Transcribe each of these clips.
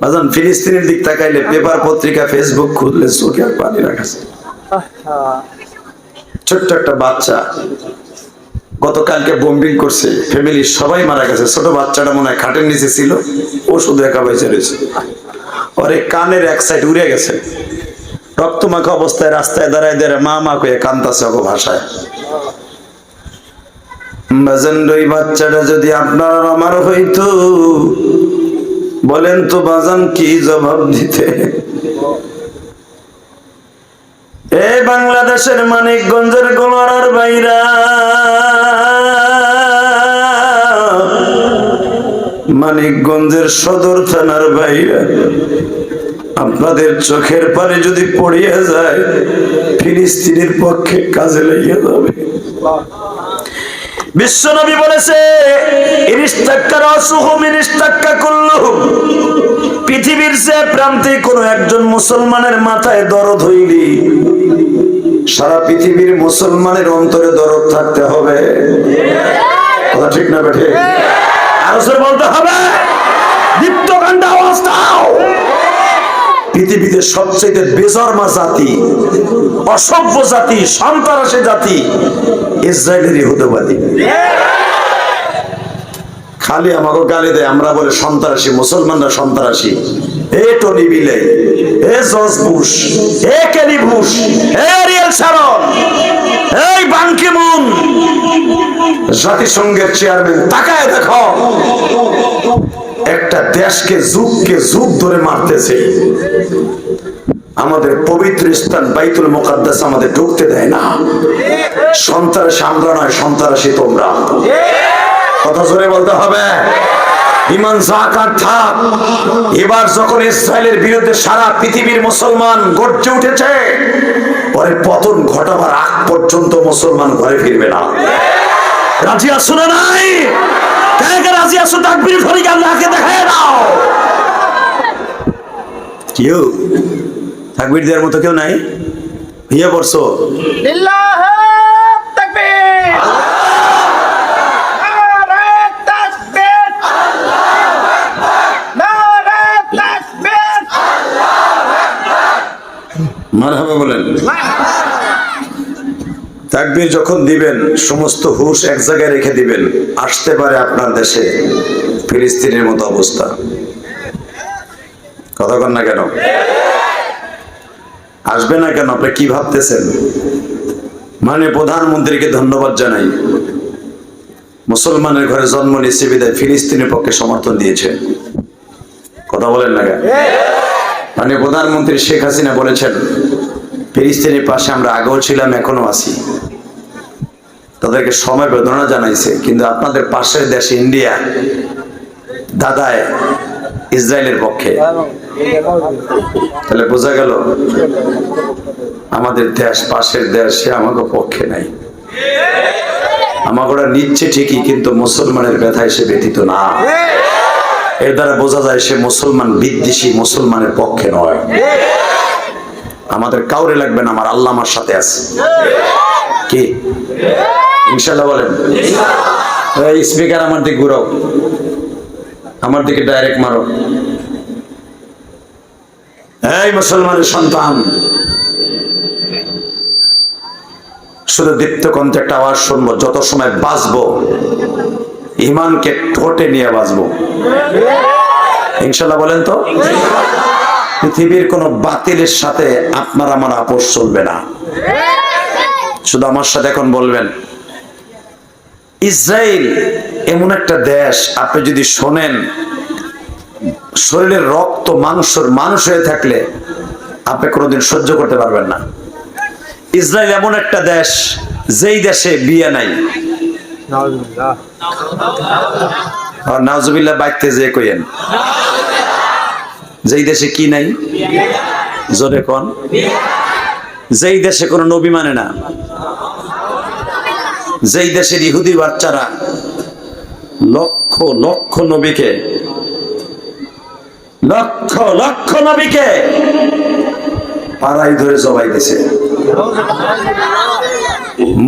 বাজান ফিলিস্তিনের দিক তাকাইলে পেপার পত্রিকা ফেসবুক খুললে চোখে আর পানি রাখাছে ছোট্ট একটা বাচ্চা গতকালকে বোম্বিং করছে ফ্যামিলির সবাই মারা গেছে। ছোট বাচ্চাটা মনে হয় খাটের নিচে ছিল ও শুধু একা বেঁচে রয়েছে। ওর কানের এক সাইড উড়ে গেছে। রক্তমাখা অবস্থায় রাস্তায় দাঁড়ায় দাঁড়ায় মা মা কয়ে কান্তাছে অগো ভাষায়। বাজান ওই বাচ্চাটা যদি আপনার আমার হইতো বলেন তো বাজান কি জবাব দিতে? এই বাংলাদেশের মানিকগঞ্জের গোলার বাইরা। মানিকগঞ্জের সদর থানার বাইরা। আপনাদের চোখের পারে যদি পড়িয়া যায়, ফিলিস্তিনের পক্ষে কাজে লেগে যাবে। বিশ্বনবী বলেছে পৃথিবীর যে প্রান্তে কোনো একজন মুসলমানের মাথায় দরদ হইলি সারা পৃথিবীর মুসলমানের অন্তরে দরদ থাকতে হবে। কথা ঠিক না বেঠে? আরও বলতে হবে। আওয়াজ দাও। পৃথিবীতে সবচেয়ে বেজর্মা জাতি, অসভ্য জাতি, সন্ত্রাসী জাতি ইসরায়েলের ইহুদবাদী। খালি আমাকে গালি দেয়, আমরা বলে সন্ত্রাসী, মুসলমানরা সন্ত্রাসী। এ টনি বিলে, এ জর্জ বুশ, এ কেলি বুশ, এ এরিয়েল শারন এই বাংকি মুন। জাতিসংঘের চেয়ারম্যান, তাকায় দেখো। একটা দেশকে যুগকে যুগ ধরে মারতেছে। আমাদের পবিত্র স্থান বাইতুল মোকাদ্দাস আমাদের ঢুকতে দেয় না। সন্ত্রাসী আমরা নয়, সন্ত্রাসী তোমরা। কথা জোরে বলতে হবে। ইমান এবার যখন ইসরায়েলের বিরুদ্ধে সারা পৃথিবীর মুসলমান গর্জে উঠেছে, পরে পতন ঘটাবার আগ পর্যন্ত মুসলমান ঘরে ফিরবে না। রাজি আসো নাই? রাজি আসো ধরে আল্লাহকে দেখায় দাও কেউ তাকবীর দেওয়ার মতো কেউ নাই। ভিয়ে পড়ছো মারহাবা বলেন। তাকবীর যখন দিবেন সমস্ত হুশ এক জায়গায় রেখে দিবেন আসতে পারে আপনার দেশে ফিলিস্তিনের মতো অবস্থা। কথা না কেন? আসবে না কেন? আপনি কি ভাবতেছেন? মানে প্রধানমন্ত্রীকে ধন্যবাদ জানাই। মুসলমানের ঘরে জন্ম নিচ্ছে বিদায় ফিলিস্তিনের পক্ষে সমর্থন দিয়েছে। কথা বলেন না কেন? মানে প্রধানমন্ত্রী শেখ হাসিনা বলেছেন, ফিলিস্তিনের পাশে আমরা আগেও ছিলাম এখনও আছি। তাদেরকে সময় বেদনা জানাইছে, কিন্তু আপনাদের পাশের দেশ ইন্ডিয়া, দাদায়, ইসরায়েলের পক্ষে। তাহলে বোঝা গেল আমাদের দেশ, পাশের দেশ, সে আমাকে পক্ষে নাই। আমাকে নিচ্ছে ঠিকই, কিন্তু মুসলমানের ব্যথায় সে ব্যথিত না। এর দ্বারা বোঝা যায় সে মুসলমান বিদ্বেষী, মুসলমানের পক্ষে নয়। আমাদের কাউরে লাগবে না, আমার আল্লাহ আমার সাথে আছে। কি? ইনশাল্লাহ বলেন। স্পিকার আমার দিকে ঘুরাও। আমার দিকে ডাইরেক্ট মারো। এই মুসলমানের সন্তান। শুধু দীপ্ত কণ্ঠে একটা আওয়াজ শুনব, যত সময় বাঁচবো, ইমানকে ঠোঁটে নিয়ে বাঁচবো। ইনশাল্লাহ বলেন তো? পৃথিবীর কোন বাতিলের সাথে আপনার আমার আপোষ চলবে না। শুধু আমার সাথে এখন বলবেন ইসরায়েল এমন একটা দেশ, আপনি যদি শোনেন শরীরের রক্ত মাংসর মানুষ হয়ে থাকলে আপনি কোনোদিন সহ্য করতে পারবেন না। ইসরায়েল এমন একটা দেশ, যেই দেশে বিয়ে নাই। আর নাজুবিল্লাহ বাইতে যে কইেন যেই দেশে কি নাই? জোরে কন। যেই দেশে কোনো নবী মানে না, যেই দেশের ইহুদি বাচ্চারা লক্ষ লক্ষ নবীকে লক্ষ লক্ষ নবীকে পাড়াই ধরে জবাই দিছে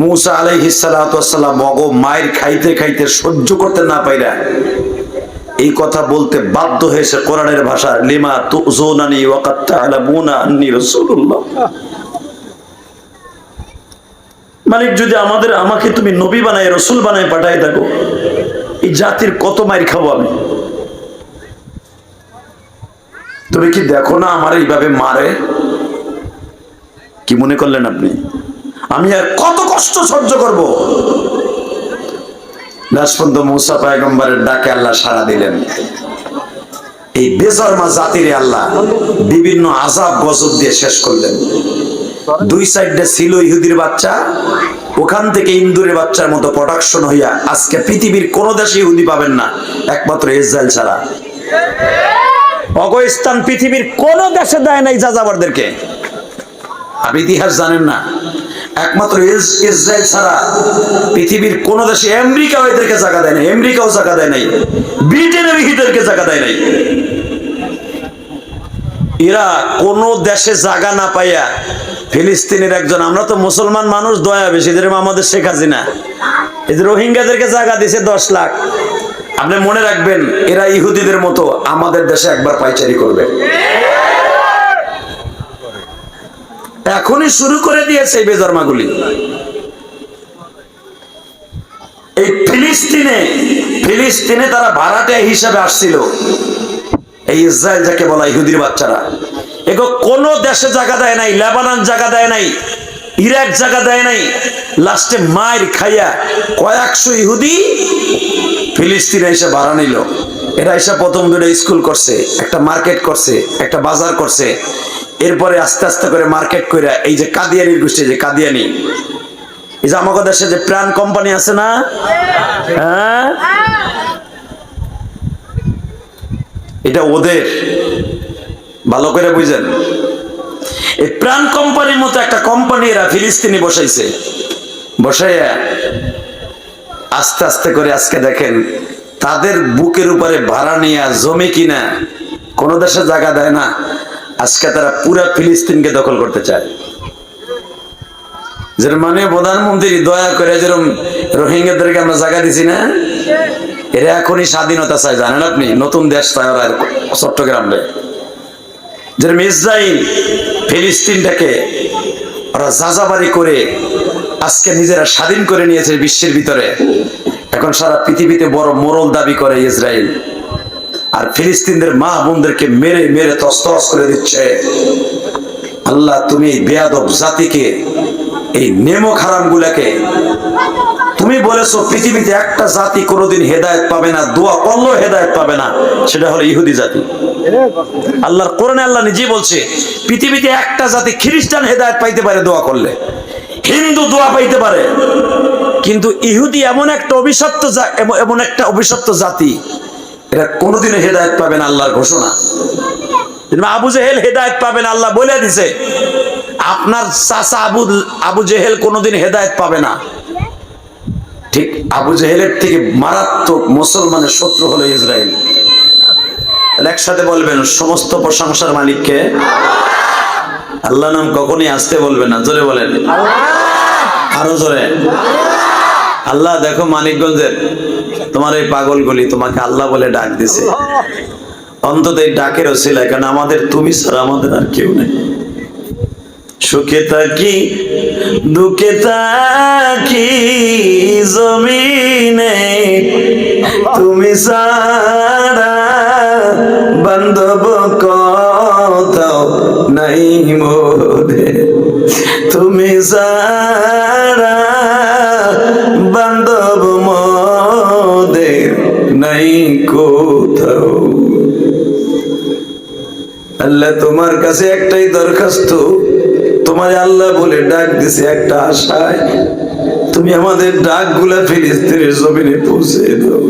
মুসা আলাইহিস সালাম মগ মায়ের খাইতে খাইতে সহ্য করতে না পাইরা এই কথা বলতে বাধ্য হয়েছে কোরআনের ভাষা লিমা তু জোনানি ওয়াকাত তাআলামুনা আন্নী রাসূলুল্লাহ। মালিক, যদি আমাদের, আমাকে তুমি নবী বানায়, রসুল বানায় পাঠায় থাকো এই জাতির কত মাইর খাব আমি? তুমি কি দেখো না আমার এইভাবে মারে? কি মনে করলেন আপনি? আমি আর কত কষ্ট সহ্য করব? দাসপন্ত মুসা পায়গম্বরের ডাকে আল্লাহ সাড়া দিলেন। এই বেজরমা জাতির আল্লাহ বিভিন্ন আজাব গজব দিয়ে শেষ করলেন। দুই সাইডে ছিল ইহুদির বাচ্চা, ওখান থেকে ইন্দুরের বাচ্চার মতো প্রোডাকশন হইয়া আজকে পৃথিবীর কোন দেশে ইহুদি পাবেন না, একমাত্র ইসরায়েল ছাড়া। অগস্থান পৃথিবীর কোন দেশে দেয় নাই যাযাবারদেরকে? আপনি ইতিহাস জানেন না। একমাত্র ইসরায়েল ছাড়া পৃথিবীর কোন দেশে আমেরিকাও এদেরকে জায়গা দেয় নাই, আমেরিকাও জায়গা দেয় নাই ব্রিটেনের ইহুদেরকে জায়গা দেয় নাই। এরা কোন দেশে জায়গা না পাইয়া ফিলিস্তিনের একজন, আমরা তো মুসলমান মানুষ, দয়া বেশি যেরকম আমাদের শেখ এই যে রোহিঙ্গাদেরকে জায়গা দিছে দশ লাখ। আপনি মনে রাখবেন, এরা ইহুদিদের মতো আমাদের দেশে একবার পাইচারি করবে। এখনই শুরু করে দিয়েছে এই বেজন্মাগুলি এই ফিলিস্তিনে ফিলিস্তিনে তারা ভাড়াটে হিসাবে আসছিল। এই ইসরায়েল যাকে বলা ইহুদির বাচ্চারা। এগো কোন দেশে জায়গা দেয় নাই, লেবানন জায়গা দেয় নাই, ইরাক জায়গা দেয় নাই। লাস্টে মায়ের খাইয়া কয়েকশো ইহুদি ফিলিস্তিনে এসে ভাড়া নিল। এরা এসে প্রথম দুটো স্কুল করছে, একটা মার্কেট করছে, একটা বাজার করছে। এরপরে আস্তে আস্তে করে মার্কেট করে এই যে কাদিয়ানির গোষ্ঠী যে কাদিয়ানি। এই যে আমাদের দেশে যে প্রাণ কোম্পানি আছে না? হ্যাঁ? এটা ওদের। ভালো করে বুঝেন। এই প্রাণ কোম্পানির মতো একটা কোম্পানি এরা ফিলিস্তিনি বসাইছে। বসাইয়া আস্তে আস্তে করে আজকে দেখেন, তাদের বুকের উপরে ভাড়া নিয়ে জমি কিনা, কোন দেশে জায়গা দেয় না, আজকে তারা পুরা ফিলিস্তিনকে দখল করতে চায়। যেরকম মানে প্রধানমন্ত্রী দয়া করে যেরকম রোহিঙ্গাদেরকে আমরা জায়গা দিছি না, এরা এখনই স্বাধীনতা চায়, জানেন আপনি? নতুন দেশ চায় ওরা চট্টগ্রামে। যেরকম ইসরায়েল ফিলিস্তিনটাকে ওরা যাযাবারি করে আজকে নিজেরা স্বাধীন করে নিয়েছে বিশ্বের ভিতরে। এখন সারা পৃথিবীতে বড় মোরল দাবি করে ইসরায়েল। আর ফিলিস্তিনদের মা বোনদেরকে মেরে মেরে তস্তস করে দিচ্ছে। আল্লাহ, তুমি এই বেয়াদব জাতিকে, এই নেমো খারাম গুলাকে তুমি বলেছ পৃথিবীতে একটা জাতি কোনোদিন হেদায়ত পাবে না, দোয়া করলেও হেদায়ত পাবে না, সেটা হলো ইহুদি জাতি। আল্লাহর কোরআনে আল্লাহ নিজেই বলছে, পৃথিবীতে একটা জাতি খ্রিস্টান হেদায়ত পাইতে পারে দোয়া করলে। হিন্দু দোয়া পাইতে পারে। কিন্তু ইহুদি এমন একটা অভিশপ্ত এমন- একটা অভিশপ্ত জাতি এরা কোনোদিনও হেদায়েত পাবে না আল্লাহর ঘোষণা। আবু জেহেল হেদায়েত পাবেন আল্লাহ বলে দিছে, আপনার চাচা আবু আবু জেহেল কোনোদিন হেদায়েত পাবে না। ঠিক আবু জেহেলের থেকে মারাত্মক মুসলমানের শত্রু হলো ইসরায়েল। একসাথে বলবেন, সমস্ত প্রশংসার মালিককে আল্লাহ নাম কখনই আসতে বলবেন না। জোরে বলেন। আরও জোরে। আল্লাহ দেখো মানিকগঞ্জের তোমার এই পাগলগুলি তোমাকে আল্লাহ বলে ডাক দিছে। অন্তত এই ডাকের ছিল কারণ আমাদের তুমি ছাড়া আমাদের আর কেউ নেই। সুখে থাকি দুঃখে থাকি জমিনে তুমি সারা বান্ধব কোথাও নাই তুমি সারা বান্ধব নাই কোথাও। আল্লাহ তোমার কাছে একটাই দরখাস্ত তোমার আল্লাহ বলে ডাক দিছে একটা আশায়, তুমি আমাদের ডাকগুলা ফিলিস্তিনের জমিনে পৌঁছে দাও।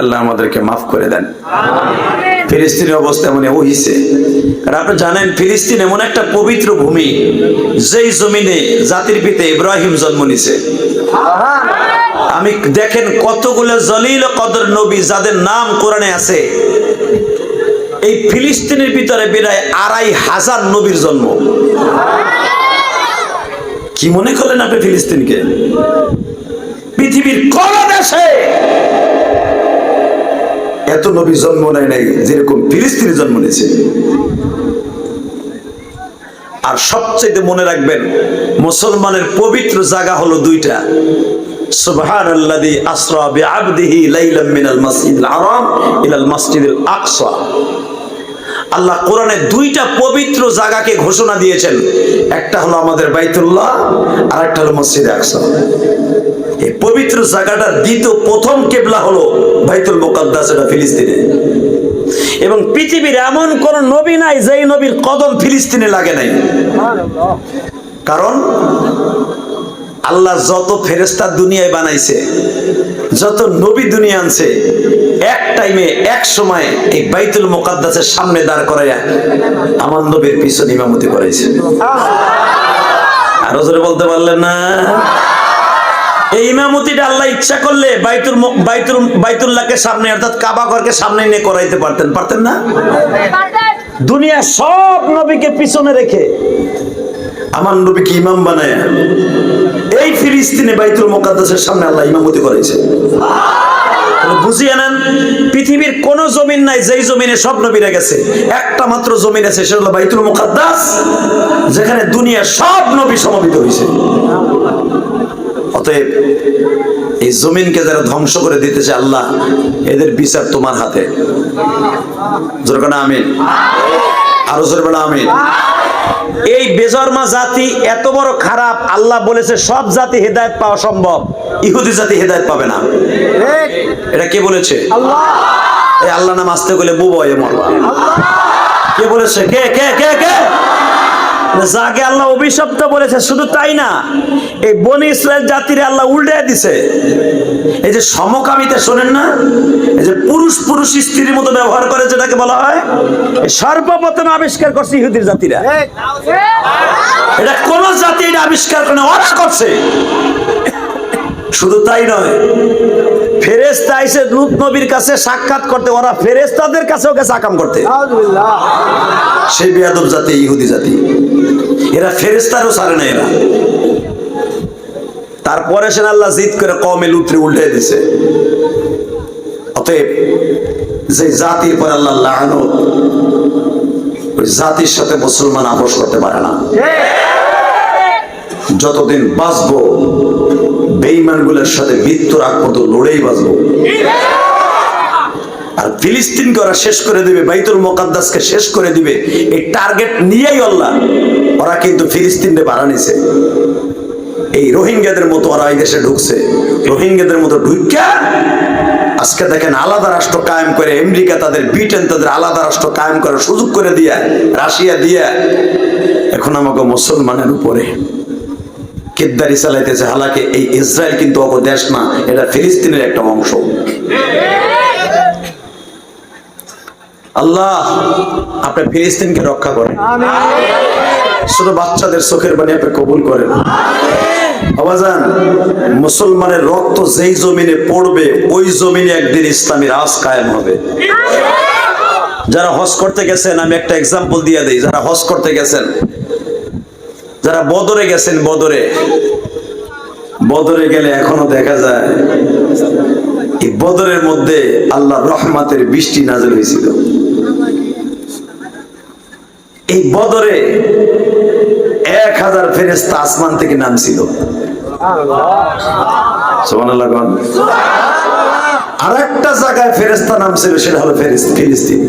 আল্লাহ আমাদেরকে মাফ করে দেন। ফিলিস্তিনের অবস্থা এমন হইছে। আর আপনি জানেন, ফিলিস্তিন এমন একটা পবিত্র ভূমি, যেই জমিনে জাতির পিতা ইব্রাহিম জন্ম নিছে। আমি দেখেন কতগুলো জলিল কদর নবী যাদের নাম কোরআনে আছে। এই ফিলিস্তিনের ভিতরে প্রায় আড়াই হাজার নবীর জন্ম। কি মনে করেন আপনি ফিলিস্তিনকে? পৃথিবীর কোন দেশে এত নবী জন্ম নেয় নাই যেরকম ফিলিস্তিনে জন্ম নিয়েছে। আর সবচেয়ে মনে রাখবেন, মুসলমানের পবিত্র জায়গা হলো দুইটা। ঘোষণা দিয়েছেন। একটা হলো আমাদের বাইতুল্লাহ আর একটা হলো মসজিদ আকসা। এই পবিত্র জায়গাটার দ্বিতীয় প্রথম কেবলা হলো বাইতুল মুকাদ্দাস এটা ফিলিস্তিনে। এবং পৃথিবীর এমন কোন নবী নাই যেই নবীর কদম ফিলিস্তিনে লাগে নাই। কারণ আল্লাহ যত ফেরেস্তা দুনিয়ায় বানাইছে যত নবী দুনিয়া আনছে এক টাইমে এক সময় এই বাইতুল মোকাদ্দাসের সামনে দাঁড় করাইয়া আমার নবীর পিছন ইমামতি করাইছে। আরও জোরে বলতে পারলেন না? এই ইমামতিটা আল্লাহ ইচ্ছা করলে বাইতুল বাইতুল বাইতুল্লাহকে সামনে অর্থাৎ কাবা ঘরকে সামনে নিয়ে করাইতে পারতেন। পারতেন না? দুনিয়া সব নবীকে পিছনে রেখে আমার নবীকে ইমাম বানায়? এই ফিলিস্তিনে বাইতুল মোকাদ্দাসের সামনে আল্লাহ ইমামতি করেছে। বুঝিয়ে নেন পৃথিবীর কোন জমিন নাই যেই জমিনে সব নবীরা গেছে। একটা মাত্র জমিন আছে সেটা হলো বাইতুল মুকাদ্দাস যেখানে দুনিয়ার সব নবী সমবেত হয়েছে। অতএব এই জমিনকে যারা ধ্বংস করে দিতেছে আল্লাহ, এদের বিচার তোমার হাতে। আমিন। আরও জোর বলে আমিন। এই বেজন্মা জাতি এত বড় খারাপ, আল্লাহ বলেছে সব জাতি হেদায়েত পাওয়া সম্ভব। ইহুদি জাতি হেদায়েত পাবে না। এটা কে বলেছে? এই আল্লাহ নাম আসতে গেলে বুব এ মরবা কে বলেছে? কে কে কে কে? যাকে আল্লাহ অভিশপ্ত বলেছে শুধু তাই না এই বনি ইসরায়েল জাতির আল্লাহ উল্টে দিছে। এই যে সমকামিতা শোনেন না? এই যে পুরুষ পুরুষ স্ত্রীর মতো ব্যবহার করে যেটাকে বলা হয় এই সর্বপ্রথম আবিষ্কার করছে ইহুদির জাতিরা। এটা কোন জাতি এটা আবিষ্কার করে না, ওরা করছে। শুধু তাই নয় ফেরেস্তা এসে লুত নবীর কাছে সাক্ষাৎ করতে ওরা ফেরেস্তাদের কাছেও গেছে আকাম করতে। সেই বেয়াদব জাতি ইহুদি জাতি। এরা ফেরেস্তারও সারে না এরা। তারপরে সে আল্লাহ জিদ করে কমে লুত্রে উল্টে দিছে। অতএব যে জাতির পর আল্লাহ লাগানো ওই জাতির সাথে মুসলমান আপোষ করতে পারে না। যতদিন বাঁচবো বেইমানগুলোর সাথে মৃত্যুর আগ পর্যন্ত লড়েই বাঁচবো। আর ফিলিস্তিনকে ওরা শেষ করে দিবে, বাইতুল মোকাদ্দাসকে শেষ করে দিবে, এই টার্গেট নিয়েই আল্লাহ। ওরা কিন্তু ফিলিস্তিনকে বাড়ানিছে এই রোহিঙ্গাদের মতো ওরা এই দেশে ঢুকছে। রোহিঙ্গাদের মতো ঢুকা আজকে দেখেন আলাদা রাষ্ট্র কায়েম করে, আমেরিকা তাদের, ব্রিটেন তাদের আলাদা রাষ্ট্র কায়েম করার সুযোগ করে দিয়া, রাশিয়া দিয়া। এখন আমাকে মুসলমানের উপরে কেদ্দারি চালাইতেছে। হালাকে এই ইসরায়েল কিন্তু অব দেশ না, এটা ফিলিস্তিনের একটা অংশ। আল্লাহ, আপনি ফিলিস্তিনকে রক্ষা করেন। শুধু বাচ্চাদের চোখের বাণী আপনি কবুল করেন। মুসলমানের রক্ত যেই জমিনে পড়বে, ওই জমিনে একদিন ইসলামী রাজ কায়েম হবে। যারা হজ করতে গেছেন, আমি একটা এক্সাম্পল দিয়ে দিই, যারা হজ করতে গেছেন যারা বদরে গেছেন, বদরে। বদরে গেলে এখনও দেখা যায়, এই বদরের মধ্যে আল্লাহ রহমাতের বৃষ্টি নাজল হয়েছিল। এই বদরে এক হাজার ফেরেস্তা আসমান থেকে নামছিল। আর একটা জায়গায় ফেরেস্তা নামছিল, সেটা হলো ফেরেস্ত ফিলিস্তিন।